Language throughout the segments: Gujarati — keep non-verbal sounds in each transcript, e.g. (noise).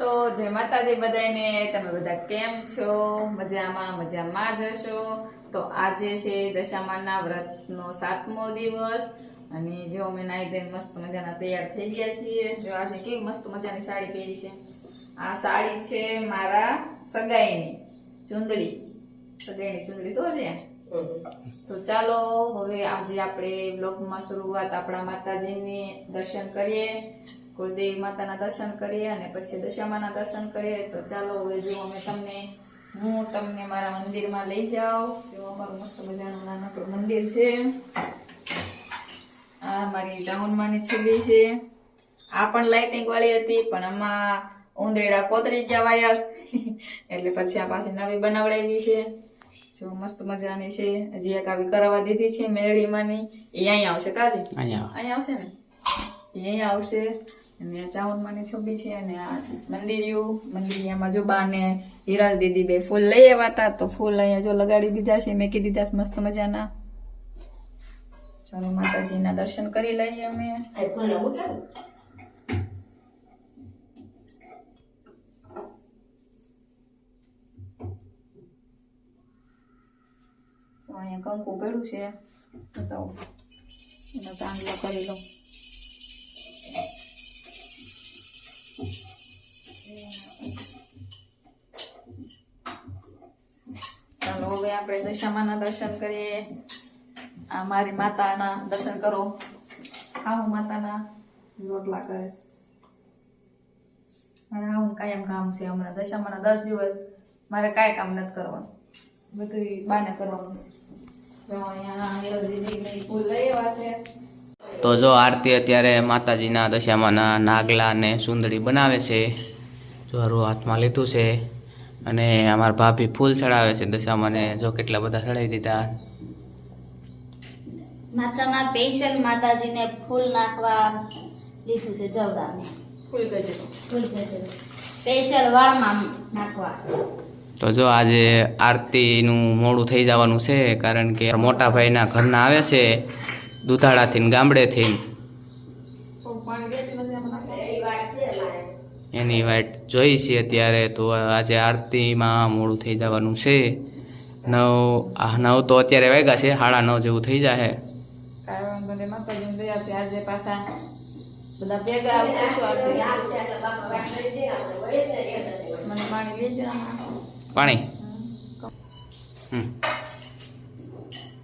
તો જય માતાજી બધાને તમે બધા કેમ છો? મજામાં મજામાં જ હશો? તો આજે છે દશામાના વ્રતનો સાતમો દિવસ અને જો અમે નાઈ ધોઈને મસ્ત મજાના તૈયાર થઈ ગયા છીએ. જો આજે કેવી મસ્ત મજાની સાડી પહેરી છે? આ સાડી છે મારા સગાઈની ચુંદડી. સગાઈની ચુંદડી શું છે તો ચાલો, હવે આજે આપણે બ્લોગમાં શરૂઆત આપણા માતાજીની દર્શન કરીએ, કુળદેવી માતાના દર્શન કરીએ અને પછી દશામાના દર્શન કરીએ. તો ચાલો, હવે જો અમે તમને, હું તમને મારા મંદિરમાં લઈ જાઉં. જો અમારું મસ્ત મજાનું નાનકડું મંદિર છે. આ મારી ટાઉનમાંની છબી છે. આ પણ લાઇટિંગ વાળી હતી, પણ આમાં ઉંદેડા કોતરી ગયા વાયર (laughs) એટલે પછી આ પાછી નવી બનાવડાવી છે. જો મસ્ત મજાની છે. હજી એક આવી કરાવવા દીધી છે મેળીમાંની. એ અહીંયા આવશે કાજી? અહીંયા અહીંયા આવશે ને? એ અહીંયા આવશે. અને ચાવનમાંની છબી છે અને આ મંદિરિયું. મંદિરિયામાં જો બા ને હિરાલ દીદી બે ફૂલ લઈ આવ્યા હતા તો ફૂલ અહીંયા જો લગાડી દીધા છે મેકી દીધા છે મસ્ત મજાના. ચાલો માતાજીના દર્શન કરી લઈએ અમે તો અહીંયા કંકુ પડ્યું છે. બતાવો એનો ચાંદલો કરી લઉં. ચાલો, હવે આપણે દશામાના દર્શન કરીએ. આ મારી માતાના દર્શન કરો. આવું માતાના રોટલા કરે છે. મારે આવું કાયમ કામ છે હમણાં. દશામાના દસ દિવસ મારે કાંઈ કામ નથી કરવાનું. બધું બાને કરવાનું છે. તો જો આરતી અત્યારે માતાજીના દશામાના નાગલા અને સુંદરી બનાવે છે જો હાથમાં લીધું છે અને અમારા ભાભી ફૂલ ચડાવે છે દશામાને જો કેટલા બધા ચડાવી દીધા. માતામાં સ્પેશિયલ માતાજીને ફૂલ નાખવા લીધું છે જવડાને. ફૂલ ગજે ફૂલ સ્પેશિયલ વાળમાં નાખવા. તો જો આજે આરતીનું મોડું થઈ જવાનું છે, કારણ કે મોટા ભાઈના ઘરના આવે છે દુધાળાથી ગામડેથી? એની વાઈટ જોઈ છે અત્યારે તો આજે આરતીમાં મોડું થઈ જવાનું છે. નવ નવ તો અત્યારે વાગ્યા છે, સાડા નવ જેવું થઈ આવશું મને લઈ જવાનું. પાણી?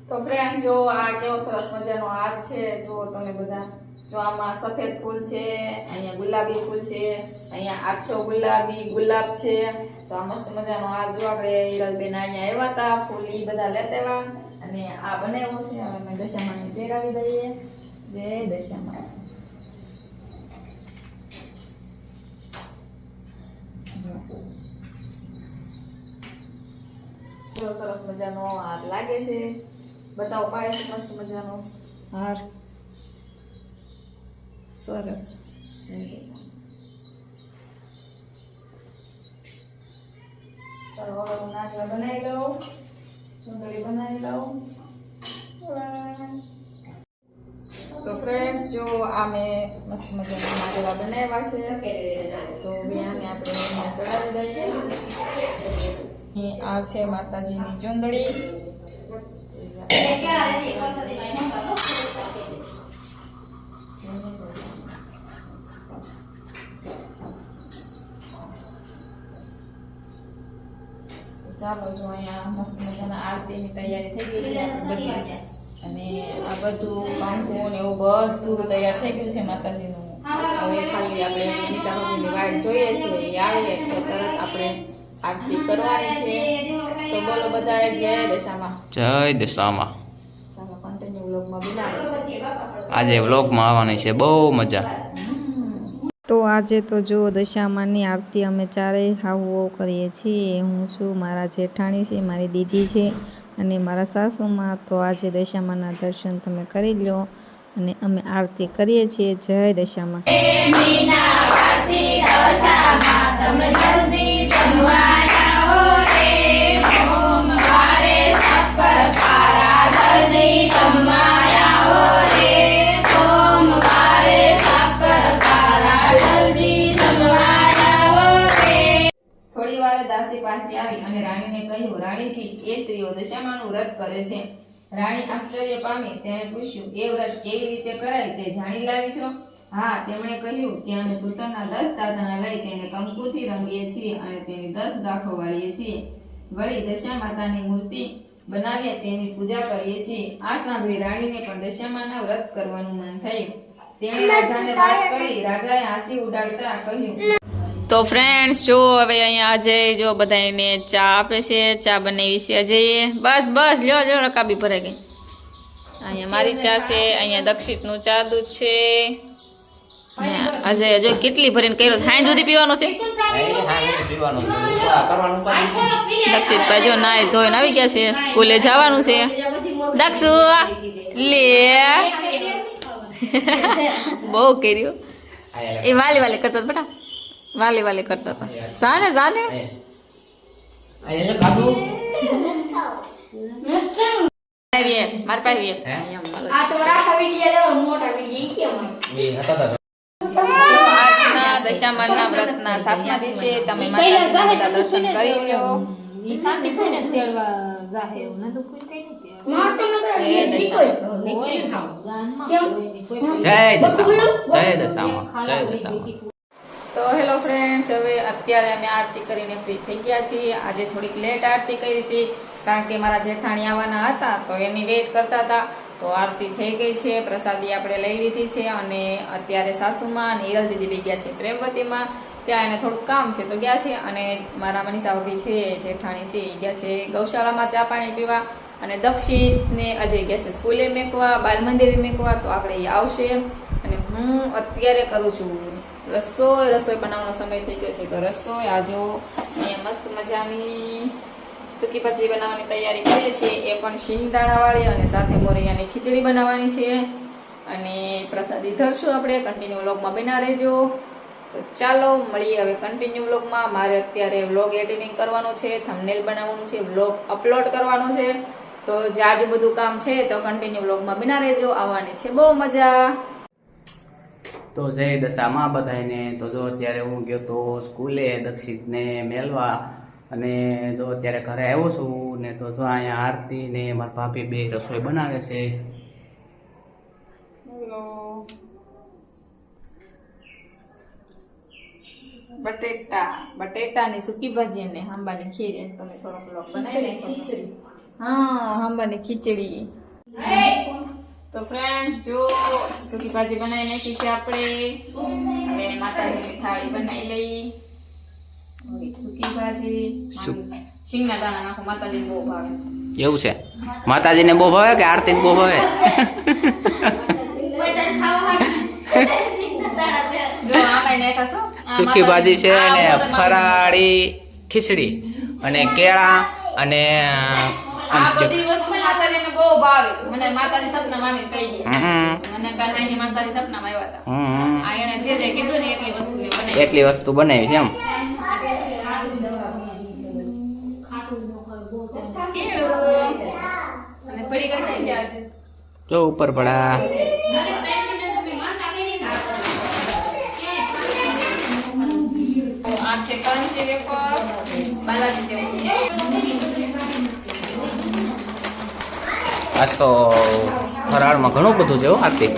તો ફ્રેન્ડ જો આ કેવો સરસ મજાનો હાર છે, જો તમે બધા, જો આમાં સફેદ ફૂલ છે, અહીંયા ગુલાબી ફૂલ છે, અહીંયા આછો ગુલાબી, ગુલાબ છે, તો આ મસ્ત મજાનો હાર જો આપણે હિરલબેન અહીંયા આવ્યા હતા, ફૂલ એ બધા લેતા આવ્યા. અને આ બનાવ્યો છે, હવે અમે દશામાને પહેરાવી દઈએ. જય દશામાં. જો સરસ મજાનો હાર લાગે છે? બતાવો પાડે છે મસ્ત મજાનો. હાર સરસ. ચાલો હવે હું નાચવા બનાવી લઉં. સુંદરી બનાવી લઉં. તો ફ્રેન્ડ્સ જો આ મેં મસ્ત મજાના નાગલા બનાવ્યા છે તો બિયાને આપણે ચડાવી દઈએ. અહીં આ છે માતાજીની ચુંદડી. ચાલો જો અહીંયા મસ્ત મજાના આરતીની તૈયારી થઈ ગઈ છે. અને આ બધું કંકુ ને એવું બધું તૈયાર થઈ ગયું છે માતાજીનું. હવે ખાલી આપણે નિશાની વાટ જોઈએ છીએ. આવે તો તરત આપણે આરતી કરવાની છે. તો બોલો બધા જય દશામાં. જય દશામાં. આજે વ્લોગમાં આવવાની છે બહુ મજા. તો આજે તો જો દશામાની આરતી અમે ચારેય હાવો કરીએ છીએ. હું છું મારા જેઠાણી છે મારી દીદી છે અને મારા સાસુમાં. તો આજે દશામાના દર્શન તમે કરી લો અને અમે આરતી કરીએ છીએ. જય દશામાં. દાસી પાસે આવી અને રાણીને કહ્યું, રાણીજી, એ સ્ત્રીઓ દશામાનું વ્રત કરે છે. રાણી આશ્ચર્ય પામી, તેણે પૂછ્યું, એ વ્રત કેવી રીતે કરાય, તે જાણી લાવી છો? હા તેમણે કહ્યું કે અમે સૂતરના દસ દાદાના લઈ તેને કંકુથી રંગીએ છીએ અને તેની દસ ગાંઠો વાળીએ છીએ. વળી દશા માતાની મૂર્તિ બનાવીએ તેની પૂજા કરીએ છીએ. આ સાંભળી રાણીને પણ દશામાના વ્રત કરવાનું મન થયું. તેણે રાજાને વાત કરી રાજાએ હાંસી ઉડાડતા કહ્યું તો ફ્રેન્ડ્સ જો હવે અહીંયા અજય જો બધાને ચા આપે છે ચા બનાવી છે અજયે બસ બસ લ્યો લ્યો રકાબી ભરાઈ ગઈ. અહીંયા મારી ચા છે અહીંયા દક્ષિતનું ચા દૂધ છે. અજય જો કેટલી ભરીને કર્યો સાંજ સુધી પીવાનો છે? પીવાનું છે. આ દક્ષિતભાઈ જો નાય ધોઈને આવી ગયા છે. સ્કૂલે જવાનું છે. દક્ષુ લે. (laughs) બહુ કર્યું. એ વાલી વાલી કરતો હતો બેટા. વાલી વાલી કરતો હતો. સાને સાને? મારી પાસે આ તો રાખા વિડિયો લેવો મોટા વિડિયો ઈ કેમ એ હતા હતા. તો આજના દશામાનના વ્રતના સાતમા દિવસે તમે માતાજીના દર્શન કરી લો શાંતિ કોઈને તેડવા જાહે એવું નતું કોઈ કઈ નથી જય દશામાં. જય દશામાં. જય દશામાં. જય દશામાં. તો હેલો ફ્રેન્ડ્સ હવે અત્યારે અમે આરતી કરીને ફ્રી થઈ ગયા છીએ. આજે થોડીક લેટ આરતી કરી હતી કારણ કે મારા જેઠાણી આવવાના હતા તો એની વેઇટ કરતા હતા. તો આરતી થઈ ગઈ છે, પ્રસાદી આપણે લઈ લીધી છે અને અત્યારે સાસુમાં અને હિરલ દીદી બી ગયા છે પ્રેમવતીમાં. ત્યાં એને થોડુંક કામ છે તો ગયા છે અને મારા મનીષા ભાભી છે, જેઠાણી છે એ ગયા છે ગૌશાળામાં ચા પાણી પીવા અને દક્ષિણને અજય ગયા છે સ્કૂલે મેકવા, બાલ મંદિરે મેકવા, તો આપણે એ આવશે. અને હું અત્યારે કરું છું રસોઈ રસોઈ બનાવવાનો સમય થઈ ગયો છે તો રસોઈ આજો મસ્ત મજાની સૂકી ભાજી બનાવવાની તૈયારી કરીએ છીએ, એ પણ શિંગદાણા વાળી અને સાથે મોરૈયાની ખીચડી બનાવવાની છે. અને પ્રસાદી ધરશું આપણે કન્ટિન્યુ વ્લોગમાં બના રહેજો. તો ચાલો, મળીએ હવે કન્ટિન્યુ વ્લોગમાં મારે અત્યારે વ્લોગ એડિટિંગ કરવાનો છે થંબનેલ બનાવવાનું છે વ્લોગ અપલોડ કરવાનો છે. તો જે આજુ બધું કામ છે, તો કન્ટિન્યુ વ્લોગમાં બના રહેજો. આવવાની છે બહુ મજા. તો જય દશામાં બધાને તો જો અત્યારે હું ગયો તો સ્કૂલે દક્ષિતને મેલવા. અને જો અત્યારે ઘરે આવ્યો છું ને તો જો અહીંયા આરતી ને મારા ભાભી બે રસોઈ બનાવે છે. બટેટા બટેટાની સૂકી ભાજી અને હાંબાની ખીર. તમે થોડો બ્લોક બનાવી ખીચડી હા હાંબાની ખીચડી. તો ફ્રેન્ડ્સ જો સૂકી ભાજી બનાવી નાખી છે આપણે. હવે માતાજીની થાળી બનાવી લઈ સૂકી ભાજી સુ- દાણા નાખો માતાજીને બહુ ભાવે. એવું છે? માતાજીને બહુ ભાવે કે આરતીને બહુ ભાવે? સૂકી ભાજી છે. ને માં- ફરાળી ખીચડી અને કેળા અને આ બધી વસ્તુ માતાજીને બહુ ભાવે. મને માતાજી સપનામાં આવીને કહી દે. મને કાલ માતાજી સપનામાં આવ્યા હતા. આ એને જે જે કીધું ને એટલી વસ્તુ એટલી વસ્તુ બનાવી છે એમ કેળું. અને પડી ગઈ થઈ ગયા છે. જો ઉપર પડા. આ જેવું તો ફરાળમાં ઘણું બધું છે આપી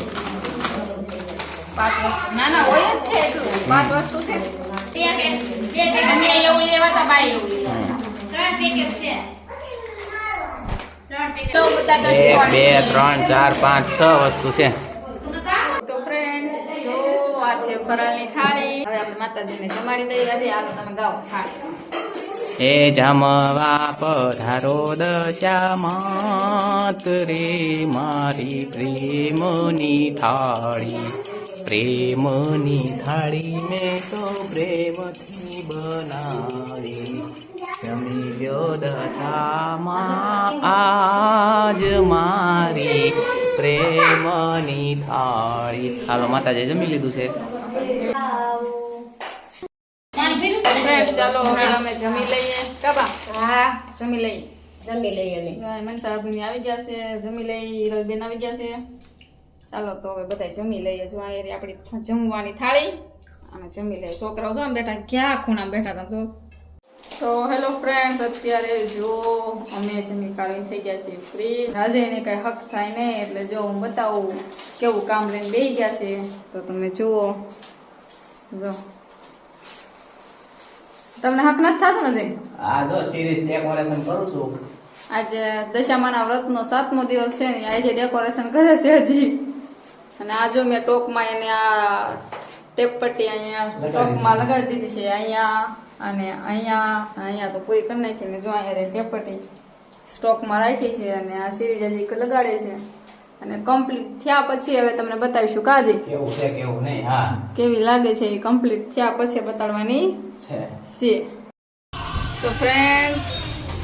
પાંચ વસ્તુ છે પેકેટ છે ત્રણ પેકેટ તો બધા દસ એક બે ત્રણ ચાર પાંચ છ વસ્તુ છે. તો ફ્રેન્ડ્સ જો આ છે ફરાળની થાળી. હવે આપણે માતાજીને જમાડી દઈએ. આજે આ તમે ગાઓ થાળી. એ જમવા પધારો દશામાત રે મારી પ્રેમની થાળી. પ્રેમની થાળી મેં તો પ્રેમથી બનાવી. દશામાં આજ મારી પ્રેમની થાળી. હાલો માતાજી જમી લીધું છે? ચાલો હવે અમે જમી લઈએ. કબા? હા. જમી લઈએ. જમી લઈએ અમે. મનસા આવી ગયા છે જમી લઈ હિરલબેન આવી ગયા છે. ચાલો તો હવે બધા જમી લઈએ. જો આ આપણી જમવાની થાળી અને જમી લઈએ. છોકરાઓ જો આમ બેઠા ક્યાં ખૂણા બેઠા હતા જો. તો હેલો ફ્રેન્ડ્સ અત્યારે જો અમે જમી કાઢીને થઈ ગયા છે ફ્રી આજે એને કઈ હક થાય નહીં એટલે જો હું બતાવું કેવું કામ લઈને બેસી ગયા છે. તો તમે જુઓ. જો. તમને હક નથી થતું ને આ જો સિરીઝ ડેકોરેશન કરું છું. આજે દશામાના વ્રતનો સાતમો દિવસ છે ને આજે ડેકોરેશન કરે છે હજી. અને આ જો મેં ટોકમાં એને આ ટેપ પટ્ટી અહીંયા ટોકમાં લગાડી દીધી છે અહીંયા અને અહીંયા અહીંયા તો પૂરી કરી નાખી ને જો અહીંયા ટેપ સ્ટોકમાં રાખી છે અને આ સિરીજ હજી લગાડે છે. અને કમ્પ્લીટ થયા પછી હવે તમને બતાવીશું કાજે. કેવું છે કેવું નહીં? હા. કેવી લાગે છે એ કમ્પ્લીટ થયા પછી બતાડવાની છે. છે. તો ફ્રેન્ડ્સ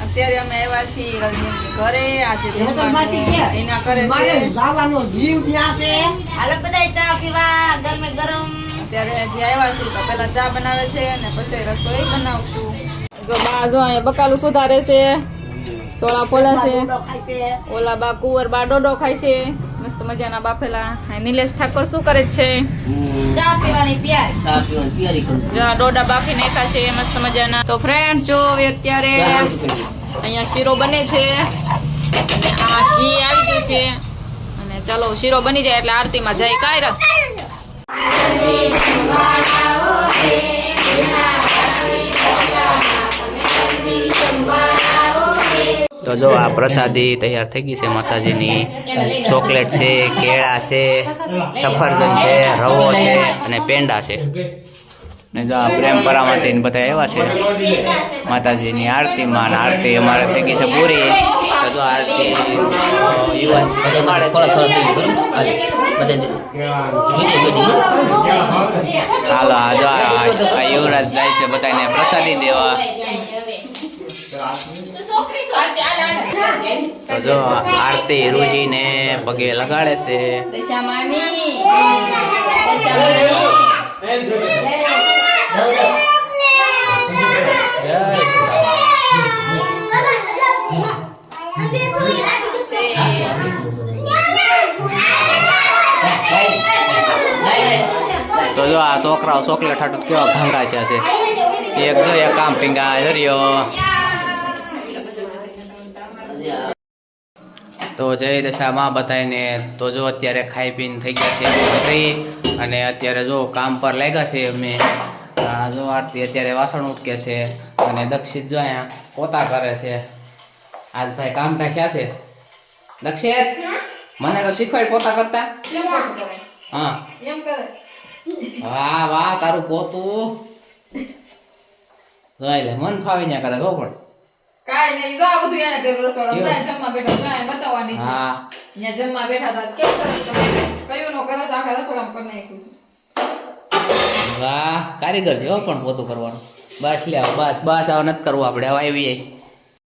અત્યારે અમે આવ્યા છીએ રજનીની ઘરે. આજે જમવાનું એના ઘરે છે. હાલો બધા ચા પીવા ગરમે ગરમ. અત્યારે હજી આવ્યા છું તો પેલા ચા બનાવે છે અને પછી રસોઈ બનાવશું. જો બા જો અહીંયા બકાલું સુધારે છે સોળા પોલા છે ઓલા બા કુંવર બા ડોડો ખાય છે મસ્ત મજાના બાફેલા નિલેશ ઠાકોર શું કરે છે? ચા પીવાની તૈયારી. જો ડોડા બાફી નાખ્યા છે મસ્ત મજાના. તો ફ્રેન્ડ જો અત્યારે અહીંયા શીરો બને છે. અને આ ઘી આવી ગયું છે. અને ચાલો શીરો બની જાય એટલે આરતીમાં જાય કાંઈ તો જો આ પ્રસાદી તૈયાર થઈ ગઈ છે માતાજીની. ચોકલેટ છે, કેળા છે, સફરજન છે, રવો છે અને પેંડા છે. ને જો આ પ્રેમ પરામતી બધા એવા છે માતાજીની આરતીમાં. આરતી અમારે થઈ ગઈ છે પૂરી. જો આરતી યુવાન છે બધા હાલો. આ જો આ આ યુવરાજ જાય છે બધાને પ્રસાદી દેવા. તો જો આરતી રૂહીને પગે લગાડે છે. દશામાની. દશામાની. જો આ છોકરાઓ ચોકલેટ હાટું કેવા ભાંગા છે. એક જો એક કામ પીંગા હર્યો. તો જય દશામાં બધાને તો જો અત્યારે ખાઈ પીને થઈ ગયા છે ફ્રી અને અત્યારે જો કામ પર લાગ્યા છે અમે. જો આરતી અત્યારે વાસણ ઉટકે છે અને દક્ષિત જો અહીંયા પોતા કરે છે. આજ ભાઈ કામ રાખ્યા છે. દક્ષિત મને તો શીખવાડ પોતા કરતા? હા. એમ કરે. વાહ વાહ તારું પોતું. જોઈ લે મન ફાવી ને કરે જો પણ. કાઈ નહીં જો આ બધું એને કર્યું રસોડું. ત્યાં જમવા બેઠા ત્યાં બતાવવાની છે. હા. ત્યાં જમવા બેઠા હતા કેમ કરે તમે? કયું નો કરે તો આખા રસોડામાં કરી નાખ્યું છે. વાહ કારીગર છે હો પણ પોતું કરવાનું. બસ લે આવો, બસ બસ આવ નથી કરવું આપણે હવે આવી